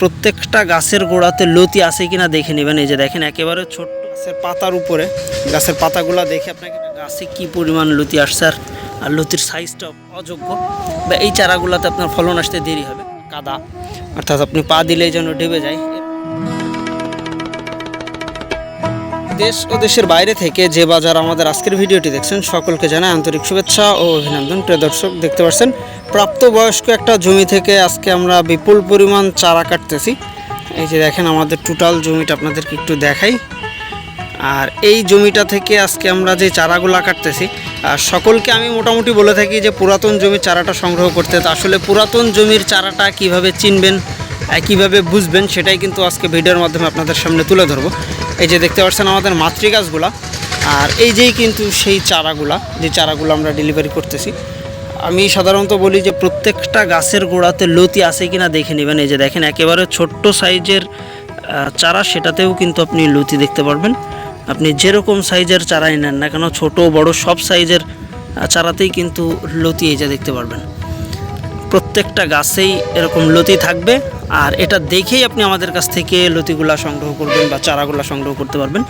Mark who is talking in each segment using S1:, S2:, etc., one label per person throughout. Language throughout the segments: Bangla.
S1: প্রত্যেকটা গাছের গোড়াতে লতি আছে কিনা দেখে নেবেন। এই যে দেখেন, একেবারে ছোট্ট গাছের পাতার উপরে। গাছের পাতাগুলো দেখে আপনাকে গাছে কি পরিমাণ লতি আসছে আর লতির সাইজটা অযোগ্য। বা এই চারাগুলোতে আপনার ফলন আসতে দেরি হবে। কাদা। অর্থাৎ আপনি পা দিলেই যেন ডেবে যায়। দেশ ও দেশের বাইরে থেকে যে বাজার আমাদের আজকের ভিডিওটি দেখছেন, সকলকে জানাই আন্তরিক শুভেচ্ছা ও অভিনন্দন। প্রিয় দর্শক, দেখতে পাচ্ছেন, প্রাপ্তবয়স্ক একটা জমি থেকে আজকে আমরা বিপুল পরিমাণ চারা কাটতেছি। এই যে দেখেন, আমাদের টোটাল জমিটা আপনাদেরকে একটু দেখাই। আর এই জমিটা থেকে আজকে আমরা যে চারাগুলা কাটতেছি, আর সকলকে আমি মোটামুটি বলে থাকি যে পুরাতন জমির চারাটা সংগ্রহ করতে। আসলে পুরাতন জমির চারাটা কীভাবে চিনবেন কীভাবে বুঝবেন সেটাই কিন্তু আজকে ভিডিওর মাধ্যমে আপনাদের সামনে তুলে ধরবো। এই যে দেখতে পাচ্ছেন আমাদের মাতৃ গাছগুলা। আর এই যেই কিন্তু সেই চারাগুলা, যে চারাগুলো আমরা ডেলিভারি করতেছি, আমি সাধারণত বলি যে প্রত্যেকটা গাছের গোড়াতে লতি আছে কিনা দেখে নেবেন। এই যে দেখেন, একেবারে ছোট্ট সাইজের চারা, সেটাতেও কিন্তু আপনি লতি দেখতে পারবেন। আপনি যেরকম সাইজের চারাই নেন না কেন, ছোট, বড়, সব সাইজের চারাতেই কিন্তু লতি এই যে দেখতে পারবেন। প্রত্যেকটা গাছেই এরকম লতি থাকবে। আর এটা দেখেই আপনি আমাদের কাছ থেকে লতিগুলা সংগ্রহ করবেন বা চারাগুলা সংগ্রহ করতে পারবেন।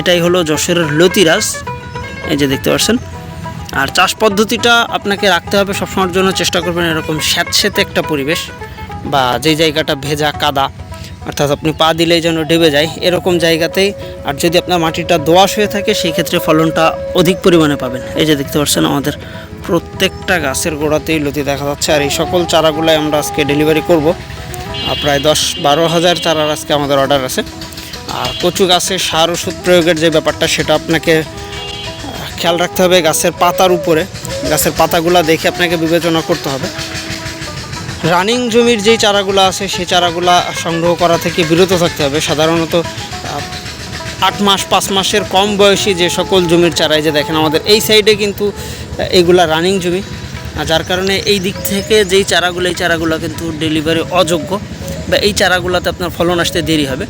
S1: এটাই হলো যশোরের লতিরাজ এই যে দেখতে পাচ্ছেন। আর চাষ পদ্ধতিটা আপনাকে রাখতে হবে সবসময়ের জন্য, চেষ্টা করবেন এরকম স্যাঁতস্যাঁতে একটা পরিবেশ বা যেই জায়গাটা ভেজা কাদা, অর্থাৎ আপনি পা দিলেই যেন ডেবে যায়, এরকম জায়গাতেই। আর যদি আপনার মাটিটা দোয়াশ হয়ে থাকে, সেই ক্ষেত্রে ফলনটা অধিক পরিমাণে পাবেন। এই যে দেখতে পাচ্ছেন, আমাদের প্রত্যেকটা গাছের গোড়াতেই লতি দেখা যাচ্ছে। আর এই সকল চারাগুলাই আমরা আজকে ডেলিভারি করব। প্রায় দশ বারো হাজার চারার আজকে আমাদের অর্ডার আছে। আর কচু গাছে সার ওষুধ প্রয়োগের যে ব্যাপারটা, সেটা আপনাকে খেয়াল রাখতে হবে গাছের পাতার উপরে। গাছের পাতাগুলো দেখে আপনাকে বিবেচনা করতে হবে। রানিং জমির যেই চারাগুলো আছে, সেই চারাগুলা সংগ্রহ করা থেকে বিরত থাকতে হবে। সাধারণত আট মাস, পাঁচ মাসের কম বয়সী যে সকল জমির চারাই যে দেখেন আমাদের এই সাইডে কিন্তু এইগুলা রানিং জমি। যার কারণে এই দিক থেকে যেই চারাগুলো, এই চারাগুলো কিন্তু ডেলিভারি অযোগ্য বা এই চারাগুলোতে আপনার ফলন আসতে দেরি হবে।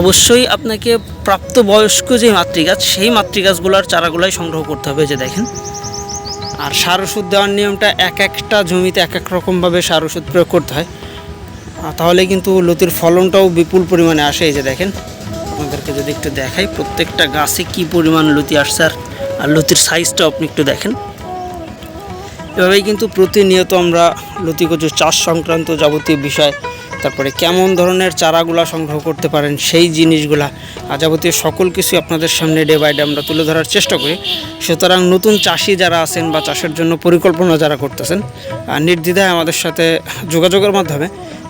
S1: অবশ্যই আপনাকে প্রাপ্তবয়স্ক যে মাতৃগাছ, সেই মাতৃগাছগুলোর চারাগুলাই সংগ্রহ করতে হবে যে দেখেন। আর সার ওষুধ দেওয়ার নিয়মটা এক একটা জমিতে এক এক রকমভাবে সার ওষুধ প্রয়োগ করতে হয়। তাহলে কিন্তু লতির ফলনটাও বিপুল পরিমাণে আসে এই যে দেখেন। আপনাদেরকে যদি একটু দেখাই প্রত্যেকটা গাছে কি পরিমাণ লতি আসছে আর লতির সাইজটাও আপনি একটু দেখেন। এভাবেই কিন্তু প্রতিনিয়ত আমরা লতিকচুর চাষ সংক্রান্ত যাবতীয় বিষয়, তারপরে কেমন ধরনের চারাগুলা সংগ্রহ করতে পারেন, সেই জিনিসগুলা যাবতীয় সকল কিছু আপনাদের সামনে ডে বাই ডে আমরা তুলে ধরার চেষ্টা করি। সুতরাং নতুন চাষি যারা আছেন বা চাষের জন্য পরিকল্পনা যারা করতেছেন নির্দ্বিধায় আমাদের সাথে যোগাযোগের মাধ্যমে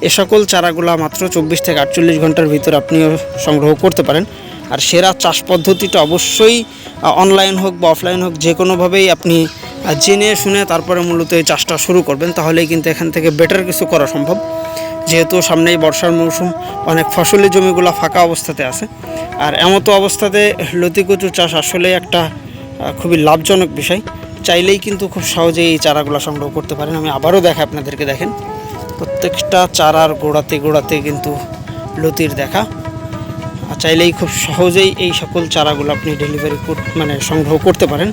S1: এ সকল চারাগুলা মাত্র চব্বিশ থেকে আটচল্লিশ ঘণ্টার ভিতর আপনিও সংগ্রহ করতে পারেন। আর সেরা চাষ পদ্ধতিটা অবশ্যই অনলাইন হোক বা অফলাইন হোক যে কোনোভাবেই আপনি জেনে শুনে তারপরে মূলত এই চাষটা শুরু করবেন, তাহলেই কিন্তু এখান থেকে বেটার কিছু করা সম্ভব। যেহেতু সামনেই বর্ষার মৌসুম, অনেক ফসলি জমিগুলো ফাঁকা অবস্থাতে আছে। আর এমতো অবস্থাতে লতিকচু চাষ আসলে একটা খুবই লাভজনক বিষয়। চাইলেই কিন্তু খুব সহজেই এই চারাগুলো সংগ্রহ করতে পারেন। আমি আবারও দেখা আপনাদেরকে, দেখেন। প্রত্যেকটা চারার গোড়াতে গোড়াতে কিন্তু লতির দেখা। চাইলেই খুব সহজেই এই সকল চারাগুলো আপনি ডেলিভারি মানে সংগ্রহ করতে পারেন।